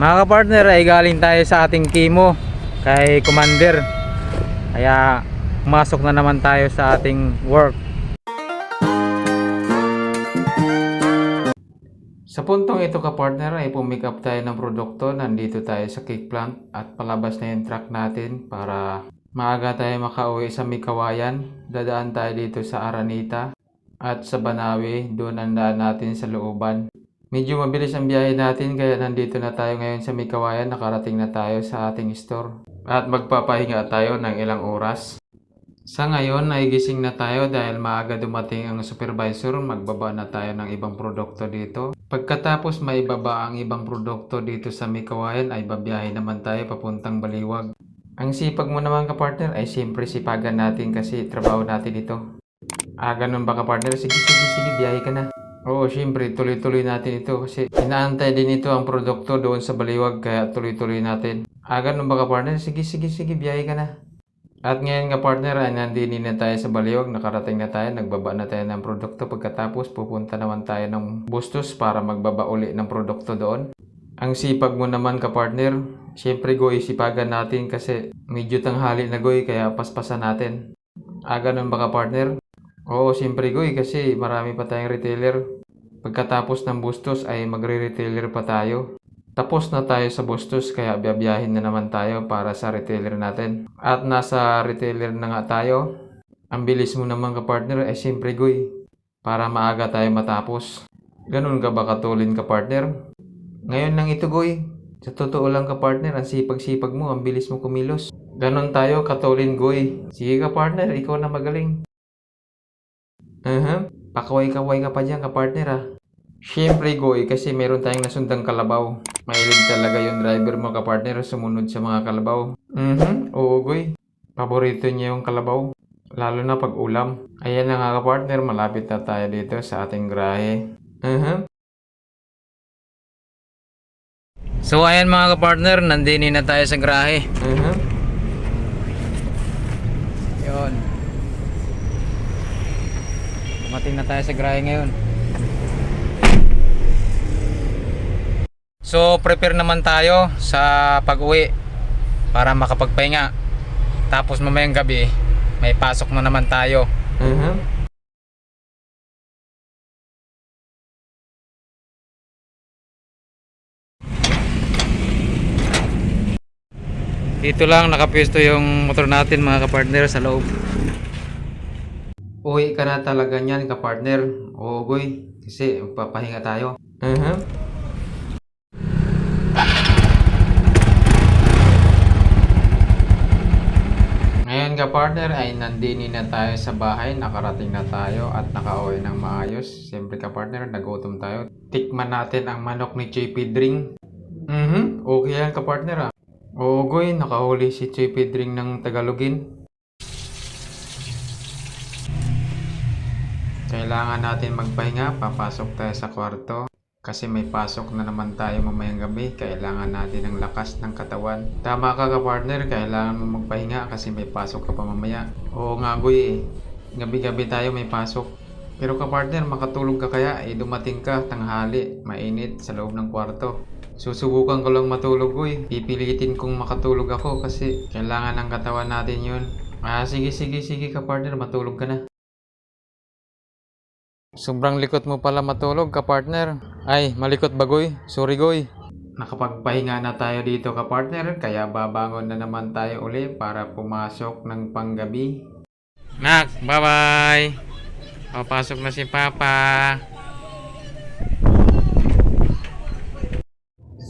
Mga kapartner ay galing tayo sa ating chemo kay Commander. Kaya pumasok na naman tayo sa ating work. Sa puntong ito ka-partner ay pumick up tayo ng produkto. Nandito tayo sa cake plant at palabas na yung truck natin para maaga tayo makauwi sa Mikawayan. Dadaan tayo dito sa Aranita at sa Banawi. Doon ang natin sa looban. Medyo mabilis ang biyahe natin kaya nandito na tayo ngayon sa Mikawayan. Nakarating na tayo sa ating store. At magpapahinga tayo ng ilang oras. Sa ngayon ay gising na tayo dahil maaga dumating ang supervisor, magbaba na tayo ng ibang produkto dito. Pagkatapos may baba ang ibang produkto dito sa Mikawayan ay babiyahe naman tayo papuntang Baliwag. Ang sipag mo naman ka-partner ay siyempre sipagan natin kasi trabaho natin ito. Ah, ganun ba ka-partner? Sige, sige, sige, biyahe ka na. Oo, siyempre, tuloy-tuloy natin ito kasi inaantay din ito ang produkto doon sa Baliwag kaya tuloy-tuloy natin. Ah, ganun ba ka-partner? Sige, sige, sige, biyahe ka na. At ngayon nga partner, ay nandini na tayo sa Baliwag, nakarating na tayo, nagbaba na tayo ng produkto. Pagkatapos, pupunta naman tayo ng Bustos para magbaba uli ng produkto doon. Ang sipag mo naman ka partner, syempre goy, sipagan natin kasi medyo tanghali na goy, kaya paspasan natin. Ah, ganun ba ka partner? Oo, syempre goy, kasi marami pa tayong retailer. Pagkatapos ng Bustos ay magre-retailer pa tayo. Tapos na tayo sa Bustos kaya biyabiyahin na naman tayo para sa retailer natin. At nasa retailer na nga tayo. Ang bilis mo naman ka partner ay siyempre goy. Para maaga tayo matapos. Ganun ka ba katulin ka partner? Ngayon lang ito goy. Sa totoo lang ka partner, ang sipag-sipag mo, ang bilis mo kumilos. Ganon tayo katulin goy. Sige ka partner, ikaw na magaling. Uh-huh. Pakaway-kaway ka pa dyan ka partner ah. Siyempre goy kasi meron tayong nasundang kalabaw. Mahilig talaga yung driver mo ka-partner sumunod sa mga kalabaw. Mhm, oo goy. Paborito niya yung kalabaw. Lalo na pag ulam. Ayan na nga ka-partner, malapit na tayo dito sa ating grahe. Mhm. So ayan mga ka-partner, nandini na tayo sa grahe. Mhm. Yun. Dumating na tayo sa grahe ngayon. So, prepare naman tayo sa pag-uwi para makapagpahinga. Tapos mamayang gabi, may pasok na naman tayo. Dito lang nakapwesto yung motor natin mga kapartner sa loob. Uwi ka na talaga niyan kapartner. Oo goy, kasi magpapahinga tayo. Uh-huh. Ngayon ka partner ay nandini na tayo sa bahay, nakarating na tayo at nakauwi ng maayos. Siyempre ka partner, nagutom tayo. Tikman natin ang manok ni JP Drink. Mhm, okay yan ka partner ah. Oo goy, nakahuli si JP Drink ng Tagalogin. Kailangan natin magpahinga, papasok tayo sa kwarto. Kasi may pasok na naman tayo mamayang gabi, kailangan natin ng lakas ng katawan. Tama ka ka partner, kailangan mo magpahinga kasi may pasok ka pa mamaya. Oo nga goy eh, gabi-gabi tayo may pasok. Pero ka partner, makatulog ka kaya, eh dumating ka, tanghali, mainit sa loob ng kwarto. Susubukan ko lang matulog goy, pipilitin kong makatulog ako kasi kailangan ng katawan natin yun. Ah sige sige sige ka partner, matulog ka na. Sobrang likot mo pala matulog ka partner. Ay, malikot ba goy? Sorry goy. Nakapagpahinga na tayo dito ka partner, kaya babangon na naman tayo uli para pumasok ng panggabi. Nak, bye-bye. Papasok na si Papa.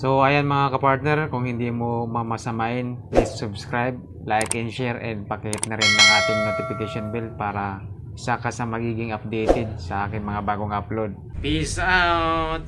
So, ayan mga kapartner, kung hindi mo mamasamain, please subscribe, like, and share, and pakihit na rin ng ating notification bell para isa ka sa magiging updated sa aking mga bagong upload. Peace out!